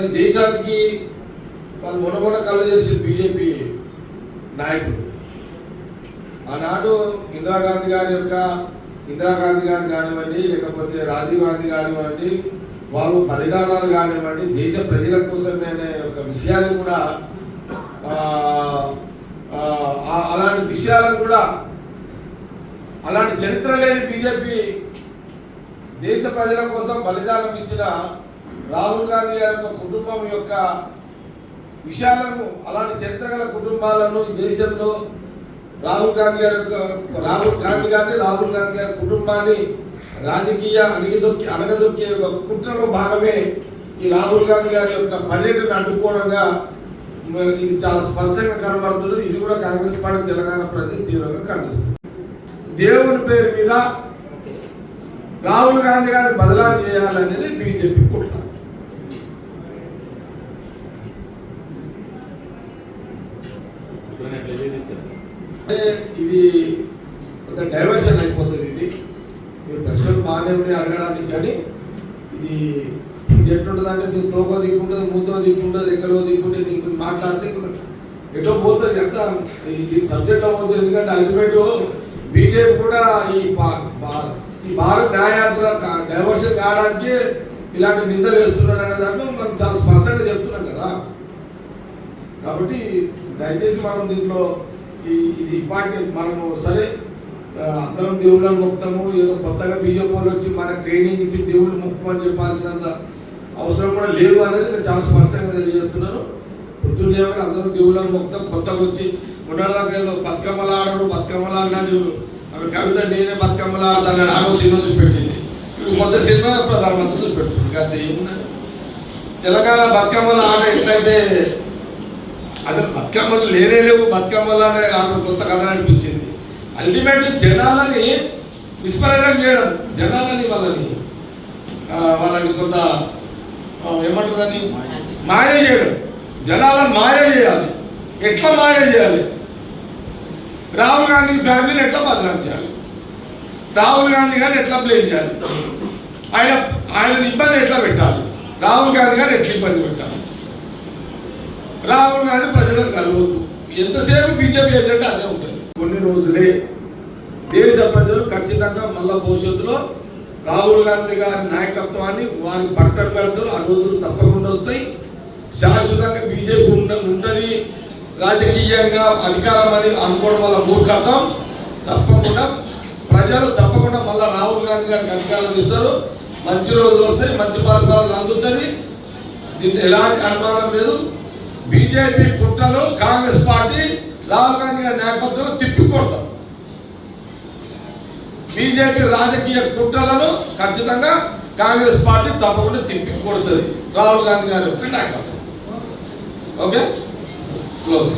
అసలు ఈ దేశానికి వాళ్ళు మొనమొన కళ్ళు బీజేపీ నాయకుడు. ఆనాడు ఇందిరాగాంధీ గారి యొక్క ఇందిరాగాంధీ గారిని కానివ్వండి లేకపోతే రాజీవ్ గాంధీ కానివ్వండి వాళ్ళు పరిణామాలు కానివ్వండి దేశ ప్రజల కోసం అనే ఒక విషయాన్ని కూడా అలాంటి విషయాలను కూడా అలాంటి చరిత్ర లేని బీజేపీ దేశ ప్రజల కోసం బలిదానం ఇచ్చిన రాహుల్ గాంధీ గారి యొక్క కుటుంబం యొక్క విషయాలను అలాంటి చరిత్ర గల కుటుంబాలను ఈ దేశంలో రాహుల్ గాంధీ గారి యొక్క రాహుల్ గాంధీ గారిని రాహుల్ గాంధీ గారి కుటుంబాన్ని రాజకీయ అణిగిదొక్కి అణగదొక్కే ఒక కుట్రలో భాగమే ఈ రాహుల్ గాంధీ గారి యొక్క పర్యటన అడ్డుకోవడంగా ఇది చాలా స్పష్టంగా కనబడుతుంది ఇది కూడా కాంగ్రెస్ పార్టీ తెలంగాణ ప్రజలు తీవ్రంగా కనిపిస్తుంది దేవుని పేరు మీద రాహుల్ గాంధీ గారిని బదలాం చేయాలనేది బీజేపీ ఇది కొంత డైవర్షన్ అయిపోతుంది ఇది. మీరు ప్రశ్నలు బాగానే ఉన్నాయి అడగడానికి కానీ. ఇది ఇది ఎట్లుంటుంది దీని తోకో దిక్కుంటుంది మూతో దిక్కుంటుంది ఎక్కడో దిక్కుంటే దీని గురించి మాట్లాడితే ఎటో పోతుంది ఎంత ఈ సబ్జెక్ట్ పోతుంది ఎందుకంటే అల్టిమేట్ బీజేపీ కూడా ఈ ఈ భారత్ న్యాయాత్ర డైవర్షన్ కావడానికి ఇలాంటి నిందలు వేస్తున్నాడు అనే దాంట్లో మనం చాలా స్పష్టంగా చెప్తున్నాం కదా. కాబట్టి దయచేసి మనం దీంట్లో ఈ ఇది ఇంపార్టెంట్ మనము సరే అందరం దేవుళ్ళని మొక్కుతాము. ఏదో కొత్తగా బీజేపీ వాళ్ళు వచ్చి మన ట్రైనింగ్ ఇచ్చి దేవుళ్ళు మొక్కమని చెప్పాల్సినంత అవసరం కూడా లేదు అనేది నేను చాలా స్పష్టంగా తెలియజేస్తున్నాను. పొద్దున్న లేవని అందరూ దేవుళ్ళని మొక్కుతాం. కొత్తగా వచ్చి ఉండడానికి ఏదో బతుకమ్మలు ఆడరు బతుకమ్మలు ఆడినాడు. ఆమె కవిత నేనే బతుకమ్మలు ఆడతానని ఆమె సినిమా చూపెట్టింది. ఇప్పుడు కొత్త సినిమా ప్రధానమంత్రి చూపెట్టింది ఇంకా అంతే ఏముందండి? తెలంగాణ బతుకమ్మల ఆడ ఎట్లయితే అసలు బతుకమ్మలు లేనే లేవు బతుకమ్మలు అనే ఆమె కొత్త కథ అనిపించింది. అల్టిమేట్ జనాలని విస్మరణం చేయడం జనాలని వాళ్ళని వాళ్ళని కొంత ఏమంటుందని మాయ చేయడం. జనాలను మాయ చేయాలి. ఎట్లా మాయ చేయాలి? రాహుల్ గాంధీ ఫ్యామిలీని ఎట్లా బదనాం చేయాలి? రాహుల్ గాంధీ గారిని ఎట్లా బ్లేమ్ చేయాలి? ఆయన ఆయన ఇబ్బంది ఎట్లా పెట్టాలి? రాహుల్ గాంధీ గారిని ఎట్లా ఇబ్బంది పెట్టాలి? రాహుల్ గాంధీ ప్రజలను కలవద్దు. ఎంతసేపు బీజేపీ ఏజెండా అదే ఉంటుంది. కొన్ని రోజులే దేశ ప్రజలు ఖచ్చితంగా మళ్ళా భవిష్యత్తులో రాహుల్ గాంధీ గారి నాయకత్వాన్ని వారి పట్టం పెడతారు ఆ రోజులు తప్పకుండా వస్తాయి. శాశ్వతంగా బీజేపీ ఉండ ఉంటుంది. రాజకీయంగా అధికారం అని అనుకోవడం వల్ల మూర్ఖత్వం. తప్పకుండా ప్రజలు తప్పకుండా మళ్ళా రాహుల్ గాంధీ గారికి అధికారం ఇస్తారు. మంచి రోజులు వస్తాయి. మంచి పరిపాలన అందుతుంది దీంట్లో ఎలాంటి అనుమానం లేదు. బీజేపీ పుట్టలు కాంగ్రెస్ పార్టీ రాహుల్ గాంధీ గారి తిప్పి తిప్పికొడతాం. బీజేపీ రాజకీయ కుట్రలను ఖచ్చితంగా కాంగ్రెస్ పార్టీ తప్పకుండా తిప్పి కొడుతుంది రాహుల్ గాంధీ గారి యొక్క నాయకత్వం. ఓకే? క్లోజ్